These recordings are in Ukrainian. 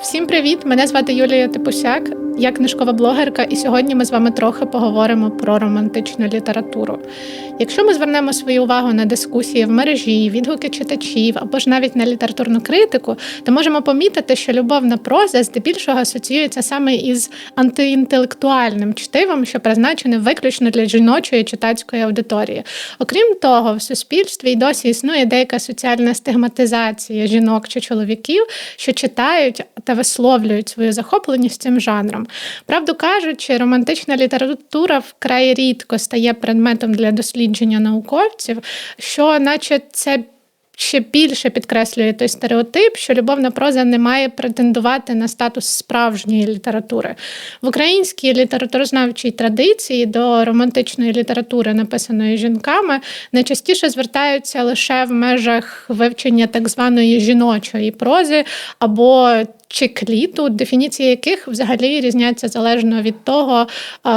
Всім привіт! Мене звати Юлія Типусяк. Я книжкова блогерка, і сьогодні ми з вами трохи поговоримо про романтичну літературу. Якщо ми звернемо свою увагу на дискусії в мережі, відгуки читачів або ж навіть на літературну критику, то можемо помітити, що любовна проза здебільшого асоціюється саме із антиінтелектуальним чтивом, що призначене виключно для жіночої читацької аудиторії. Окрім того, в суспільстві й досі існує деяка соціальна стигматизація жінок чи чоловіків, що читають та висловлюють свою захопленість цим жанром. Правду кажучи, романтична література вкрай рідко стає предметом для дослідження науковців, що, наче, це. Ще більше підкреслює той стереотип, що любовна проза не має претендувати на статус справжньої літератури. В українській літературознавчій традиції до романтичної літератури, написаної жінками, найчастіше звертаються лише в межах вивчення так званої жіночої прози або чи кліту, дефініції яких взагалі різняться залежно від того,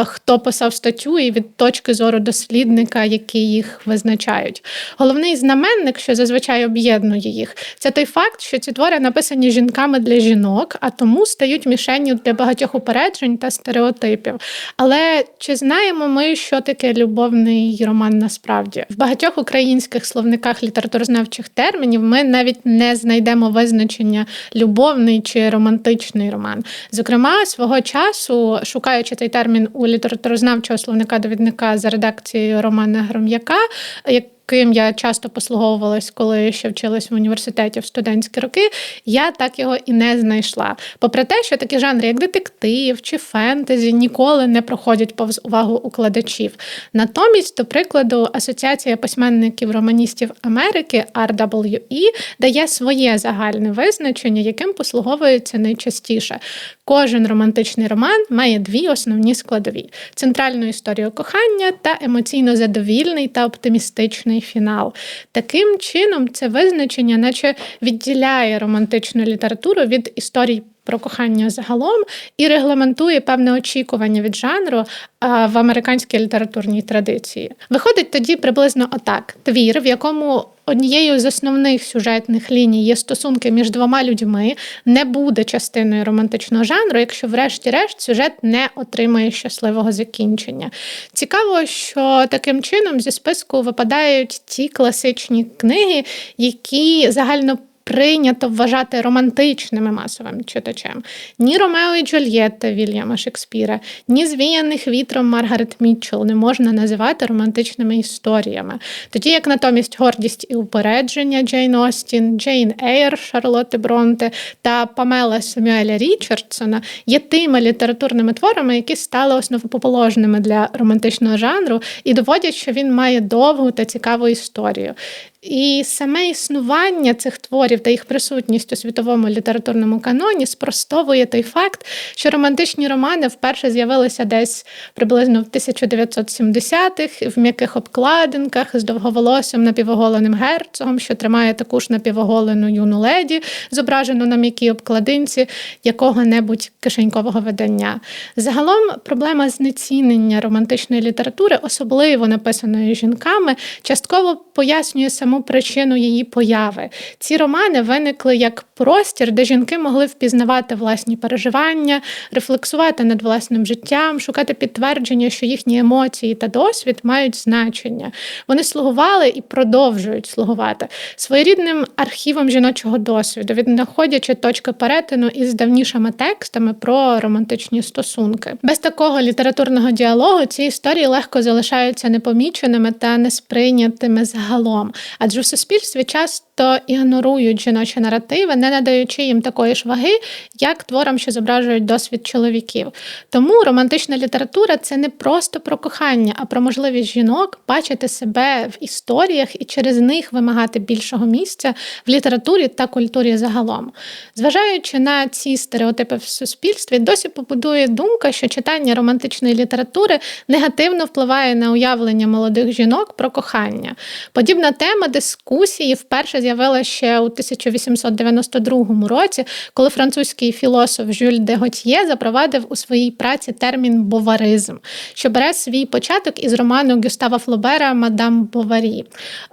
хто писав статтю, і від точки зору дослідника, які їх визначають. Головний знаменник, що зазвичай об'єднує їх, це той факт, що ці твори написані жінками для жінок, а тому стають мішенню для багатьох упереджень та стереотипів. Але чи знаємо ми, що таке любовний роман насправді? В багатьох українських словниках літературознавчих термінів ми навіть не знайдемо визначення любовний чи романтичний роман. Зокрема, свого часу, шукаючи цей термін у літературознавчого словника довідника за редакцією Романа Гром'яка, як яким я часто послуговувалась, коли ще вчилась в університеті в студентські роки, я так його і не знайшла. Попри те, що такі жанри, як детектив чи фентезі, ніколи не проходять повз увагу укладачів. Натомість, до прикладу, Асоціація письменників романістів Америки RWE дає своє загальне визначення, яким послуговується найчастіше. Кожен романтичний роман має дві основні складові: центральну історію кохання та емоційно задовільний та оптимістичний фінал. Таким чином, це визначення, наче відділяє романтичну літературу від історій. Про кохання загалом і регламентує певне очікування від жанру в американській літературній традиції. Виходить тоді приблизно отак: твір, в якому однією з основних сюжетних ліній є стосунки між двома людьми, не буде частиною романтичного жанру, якщо, врешті-решт, сюжет не отримає щасливого закінчення. Цікаво, що таким чином зі списку випадають ті класичні книги, які загально прийнято вважати романтичними масовим читачем. Ні Ромео і Джульєтта Вільяма Шекспіра, ні звіяних вітром Маргарет Мітчелл не можна називати романтичними історіями. Тоді як натомість гордість і упередження Джейн Остін, Джейн Ейр Шарлотти Бронте та Памела Семюеля Річардсона є тими літературними творами, які стали основоположними для романтичного жанру і доводять, що він має довгу та цікаву історію. І саме існування цих творів та їх присутність у світовому літературному каноні спростовує той факт, що романтичні романи вперше з'явилися десь приблизно в 1970-х в м'яких обкладинках з довговолосим напівоголеним герцогом, що тримає таку ж напівоголену юну леді, зображену на м'якій обкладинці якого-небудь кишенькового видання. Загалом проблема знецінення романтичної літератури, особливо написаної жінками, частково пояснює саме саму причину її появи. Ці романи виникли як простір, де жінки могли впізнавати власні переживання, рефлексувати над власним життям, шукати підтвердження, що їхні емоції та досвід мають значення. Вони слугували і продовжують слугувати своєрідним архівом жіночого досвіду, віднаходячи точки перетину із давнішими текстами про романтичні стосунки. Без такого літературного діалогу ці історії легко залишаються непоміченими та несприйнятими загалом адже в суспільстві часто ігнорують жіночі наративи, не надаючи їм такої ж ваги, як творам, що зображують досвід чоловіків. Тому романтична література це не просто про кохання, а про можливість жінок бачити себе в історіях і через них вимагати більшого місця в літературі та культурі загалом. Зважаючи на ці стереотипи в суспільстві, досі побудує думка, що читання романтичної літератури негативно впливає на уявлення молодих жінок про кохання. Подібна тема дискусії вперше з'явилася ще у 1892 році, коли французький філософ Жюль де Готьє запровадив у своїй праці термін боваризм, що бере свій початок із роману Гюстава Флобера Мадам Боварі.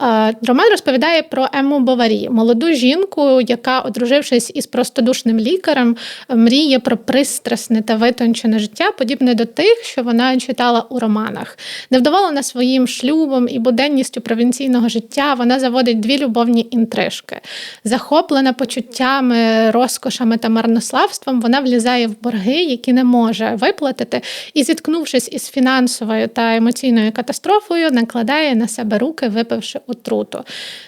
Е, роман розповідає про Ему Боварі, молоду жінку, яка, одружившись із простодушним лікарем, мріє про пристрасне та витончене життя, подібне до тих, що вона читала у романах. Невдоволена своїм шлюбом і буденністю провінційного життя, вона заводить дві любовні інтрижки. Захоплена почуттями, розкошами та марнославством, вона влізає в борги, які не може виплатити, і, зіткнувшись із фінансовою та емоційною катастрофою, накладає на себе руки, випивши отруту.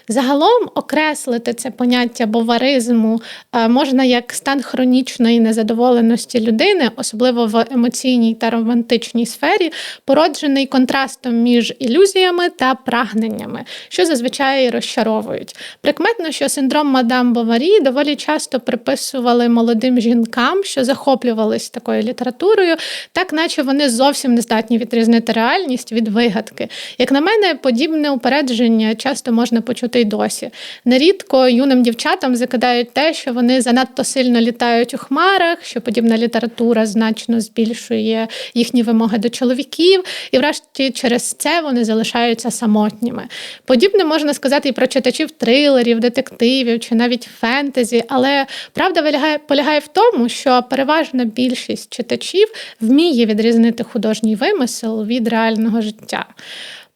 Загалом окреслити це поняття боваризму е, можна як стан хронічної незадоволеності людини, особливо в емоційній та романтичній сфері, породжений контрастом між ілюзіями та прагненнями, що зазвичай розчаровують. Прикметно, що синдром мадам Боварі доволі часто приписували молодим жінкам, що захоплювались такою літературою, так наче вони зовсім не здатні відрізнити реальність від вигадки. Як на мене, подібне упередження часто можна почути й досі. Нерідко юним дівчатам закидають те, що вони занадто сильно літають у хмарах, що подібна література значно збільшує їхні вимоги до чоловіків, і, врешті, через це вони залишаються самотніми. Подібне можна сказати і про читачів трилерів, детективів чи навіть фентезі, але правда полягає в тому, що переважна більшість читачів вміє відрізнити художній вимисел від реального життя.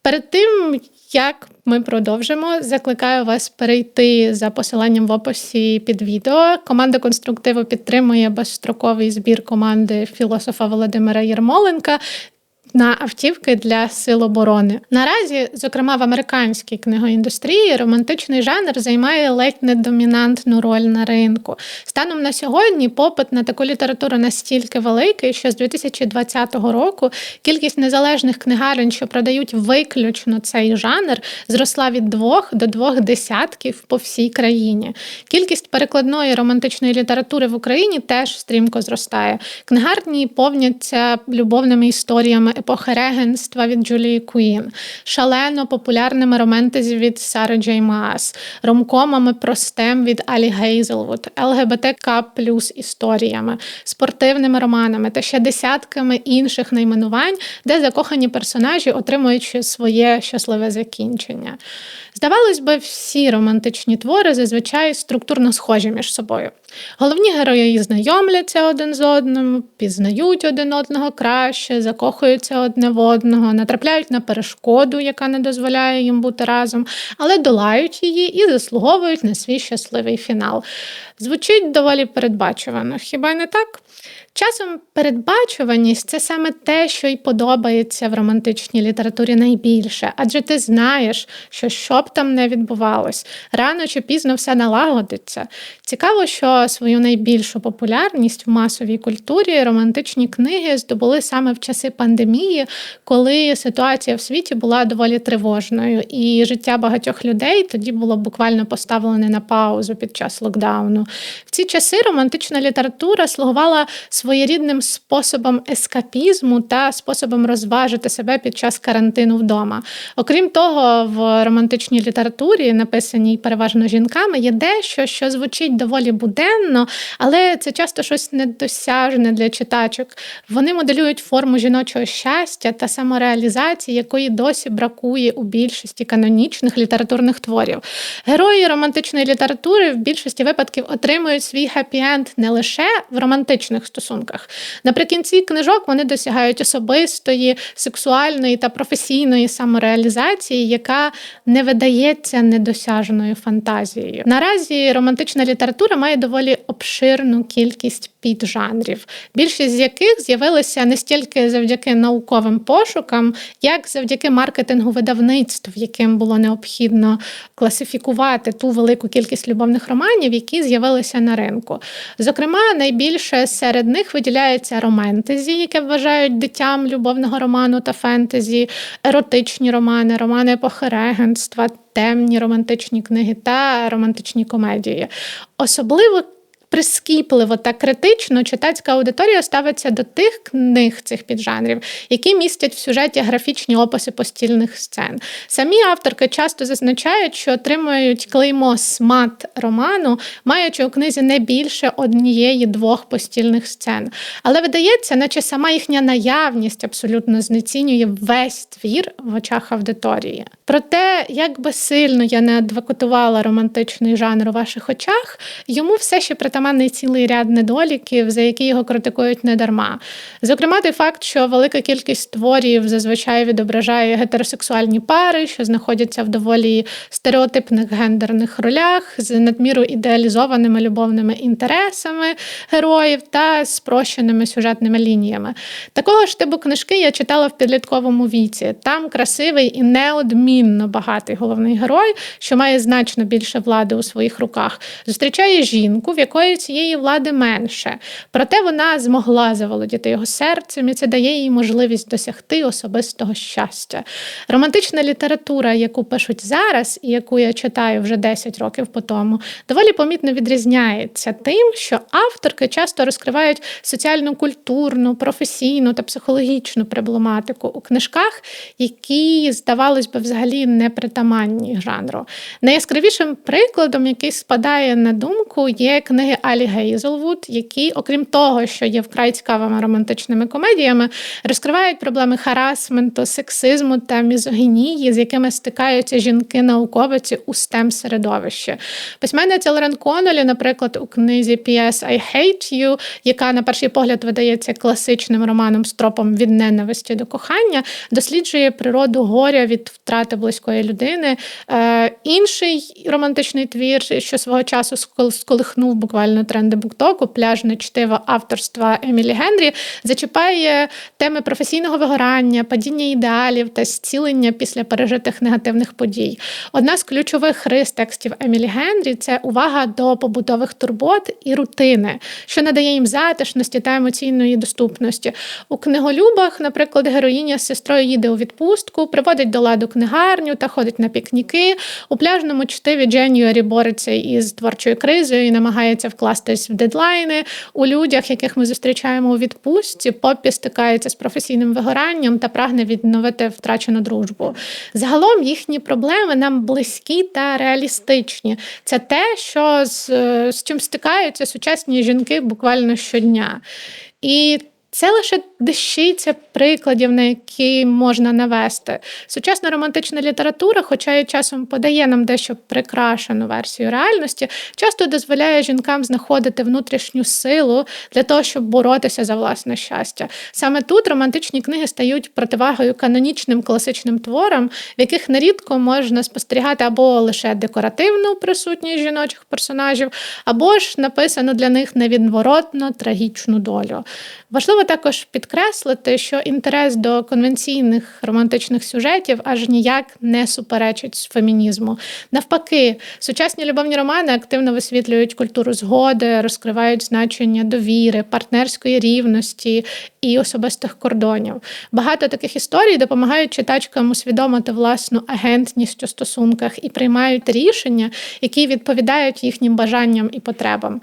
Перед тим, як ми продовжимо, закликаю вас перейти за посиланням в описі під відео. Команда конструктиву підтримує безстроковий збір команди філософа Володимира Єрмоленка на автівки для сил оборони. Наразі, зокрема в американській книгоіндустрії, романтичний жанр займає ледь не домінантну роль на ринку. Станом на сьогодні попит на таку літературу настільки великий, що з 2020 року кількість незалежних книгарень, що продають виключно цей жанр, зросла від двох до двох десятків по всій країні. Кількість перекладної романтичної літератури в Україні теж стрімко зростає. Книгарні повняться любовними історіями епохи регенства від Джулії Куін, шалено популярними романтезі від Сари Джей Маас, ромкомами про стем від Алі Гейзелвуд, ЛГБТК плюс історіями, спортивними романами та ще десятками інших найменувань, де закохані персонажі отримують своє щасливе закінчення. Здавалось би, всі романтичні твори зазвичай структурно схожі між собою. Головні герої знайомляться один з одним, пізнають один одного краще, закохуються одне в одного, натрапляють на перешкоду, яка не дозволяє їм бути разом, але долають її і заслуговують на свій щасливий фінал. Звучить доволі передбачувано, хіба не так? Часом передбачуваність це саме те, що й подобається в романтичній літературі найбільше, адже ти знаєш, що що б там не відбувалось, рано чи пізно все налагодиться. Цікаво, що свою найбільшу популярність в масовій культурі романтичні книги здобули саме в часи пандемії, коли ситуація в світі була доволі тривожною, і життя багатьох людей тоді було буквально поставлене на паузу під час локдауну. В ці часи романтична література слугувала своєрідним способом ескапізму та способом розважити себе під час карантину вдома. Окрім того, в романтичній літературі, написаній переважно жінками, є дещо, що звучить доволі буденно, але це часто щось недосяжне для читачок. Вони моделюють форму жіночого щастя та самореалізації, якої досі бракує у більшості канонічних літературних творів. Герої романтичної літератури в більшості випадків отримують свій хеппі-енд не лише в романтичних стосунках стосунках. Наприкінці книжок вони досягають особистої, сексуальної та професійної самореалізації, яка не видається недосяжною фантазією. Наразі романтична література має доволі обширну кількість піджанрів, більшість з яких з'явилися не стільки завдяки науковим пошукам, як завдяки маркетингу видавництв, яким було необхідно класифікувати ту велику кількість любовних романів, які з'явилися на ринку. Зокрема, найбільше серед них виділяється романтезі, яке вважають дитям любовного роману та фентезі, еротичні романи, романи епохи регенства, темні романтичні книги та романтичні комедії. Особливо прискіпливо та критично читацька аудиторія ставиться до тих книг цих піджанрів, які містять в сюжеті графічні описи постільних сцен. Самі авторки часто зазначають, що отримують клеймо смат роману, маючи у книзі не більше однієї двох постільних сцен. Але видається, наче сама їхня наявність абсолютно знецінює весь твір в очах аудиторії. Проте, як би сильно я не адвокатувала романтичний жанр у ваших очах, йому все ще притаманний цілий ряд недоліків, за які його критикують недарма. Зокрема, той факт, що велика кількість творів зазвичай відображає гетеросексуальні пари, що знаходяться в доволі стереотипних гендерних ролях, з надміру ідеалізованими любовними інтересами героїв та спрощеними сюжетними лініями. Такого ж типу книжки я читала в підлітковому віці. Там красивий і неодмінно багатий головний герой, що має значно більше влади у своїх руках, зустрічає жінку, в якої цієї влади менше. Проте вона змогла заволодіти його серцем, і це дає їй можливість досягти особистого щастя. Романтична література, яку пишуть зараз, і яку я читаю вже 10 років по тому, доволі помітно відрізняється тим, що авторки часто розкривають соціальну, культурну, професійну та психологічну проблематику у книжках, які, здавалось би, взагалі не притаманні жанру. Найяскравішим прикладом, який спадає на думку, є книги Алі Гейзелвуд, які, окрім того, що є вкрай цікавими романтичними комедіями, розкривають проблеми харасменту, сексизму та мізогінії, з якими стикаються жінки-науковиці у stem середовищі. Письменниця Лорен Конолі, наприклад, у книзі P.S. I Hate You, яка на перший погляд видається класичним романом з тропом від ненависті до кохання, досліджує природу горя від втрати близької людини. Е, Інший романтичний твір, що свого часу сколихнув буквально тренди буктоку, пляжне чтиво авторства Емілі Генрі, зачіпає теми професійного вигорання, падіння ідеалів та зцілення після пережитих негативних подій. Одна з ключових рис текстів Емілі Генрі це увага до побутових турбот і рутини, що надає їм затишності та емоційної доступності. У книголюбах, наприклад, героїня з сестрою їде у відпустку, приводить до ладу книгарню та ходить на пікніки. У пляжному чтиві Дженюарі бореться із творчою кризою і намагається вкластись в дедлайни. У людях, яких ми зустрічаємо у відпустці, попі стикається з професійним вигоранням та прагне відновити втрачену дружбу. Загалом їхні проблеми нам близькі та реалістичні. Це те, що з, з чим стикаються сучасні жінки буквально щодня. І це лише дещиця прикладів, на які можна навести. Сучасна романтична література, хоча і часом подає нам дещо прикрашену версію реальності, часто дозволяє жінкам знаходити внутрішню силу для того, щоб боротися за власне щастя. Саме тут романтичні книги стають противагою канонічним класичним творам, в яких нерідко можна спостерігати або лише декоративну присутність жіночих персонажів, або ж написану для них невідворотно трагічну долю. Важливо також підкреслити, що інтерес до конвенційних романтичних сюжетів аж ніяк не суперечить фемінізму. Навпаки, сучасні любовні романи активно висвітлюють культуру згоди, розкривають значення довіри, партнерської рівності і особистих кордонів. Багато таких історій допомагають читачкам усвідомити власну агентність у стосунках і приймають рішення, які відповідають їхнім бажанням і потребам.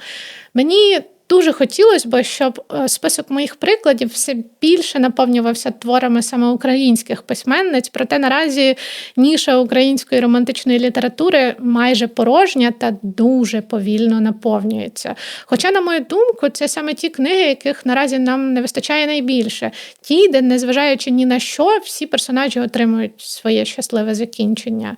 Мені Дуже хотілося б, щоб е, список моїх прикладів все більше наповнювався творами саме українських письменниць, проте наразі ніша української романтичної літератури майже порожня та дуже повільно наповнюється. Хоча, на мою думку, це саме ті книги, яких наразі нам не вистачає найбільше, ті, де, незважаючи ні на що, всі персонажі отримують своє щасливе закінчення.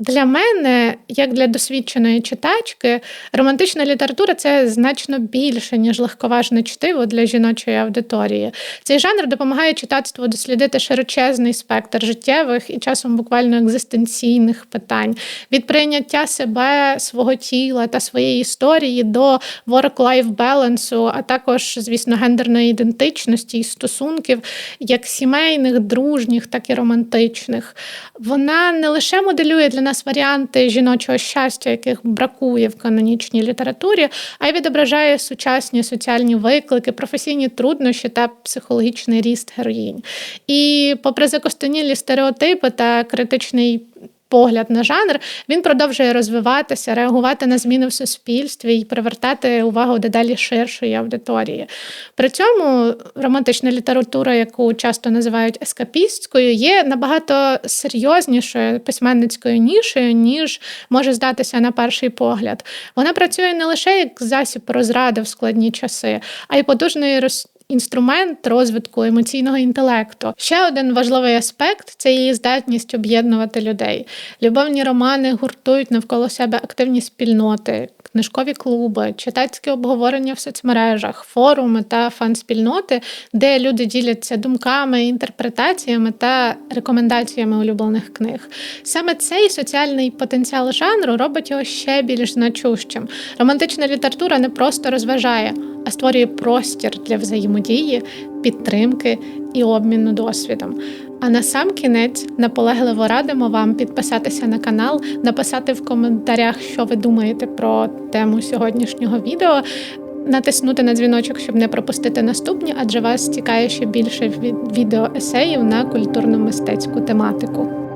Для мене, як для досвідченої читачки, романтична література це значно більше, ніж легковажне чтиво для жіночої аудиторії. Цей жанр допомагає читацтву дослідити широчезний спектр життєвих і часом буквально екзистенційних питань від прийняття себе, свого тіла та своєї історії до work-life балансу, а також, звісно, гендерної ідентичності і стосунків, як сімейних, дружніх, так і романтичних. Вона не лише моделює для нас варіанти жіночого щастя, яких бракує в канонічній літературі, а й відображає сучасні соціальні виклики, професійні труднощі та психологічний ріст героїнь. І, попри закостенілі стереотипи та критичний погляд на жанр, він продовжує розвиватися, реагувати на зміни в суспільстві і привертати увагу дедалі ширшої аудиторії. При цьому романтична література, яку часто називають ескапістською, є набагато серйознішою письменницькою нішею, ніж може здатися на перший погляд. Вона працює не лише як засіб розради в складні часи, а й потужний роз інструмент розвитку емоційного інтелекту. Ще один важливий аспект це її здатність об'єднувати людей. Любовні романи гуртують навколо себе активні спільноти, книжкові клуби, читацькі обговорення в соцмережах, форуми та фан-спільноти, де люди діляться думками, інтерпретаціями та рекомендаціями улюблених книг. Саме цей соціальний потенціал жанру робить його ще більш значущим. Романтична література не просто розважає, а створює простір для взаємодії, підтримки і обміну досвідом. А на сам кінець наполегливо радимо вам підписатися на канал, написати в коментарях, що ви думаєте про тему сьогоднішнього відео. Натиснути на дзвіночок, щоб не пропустити наступні, адже вас цікає ще більше відео есеїв на культурно-мистецьку тематику.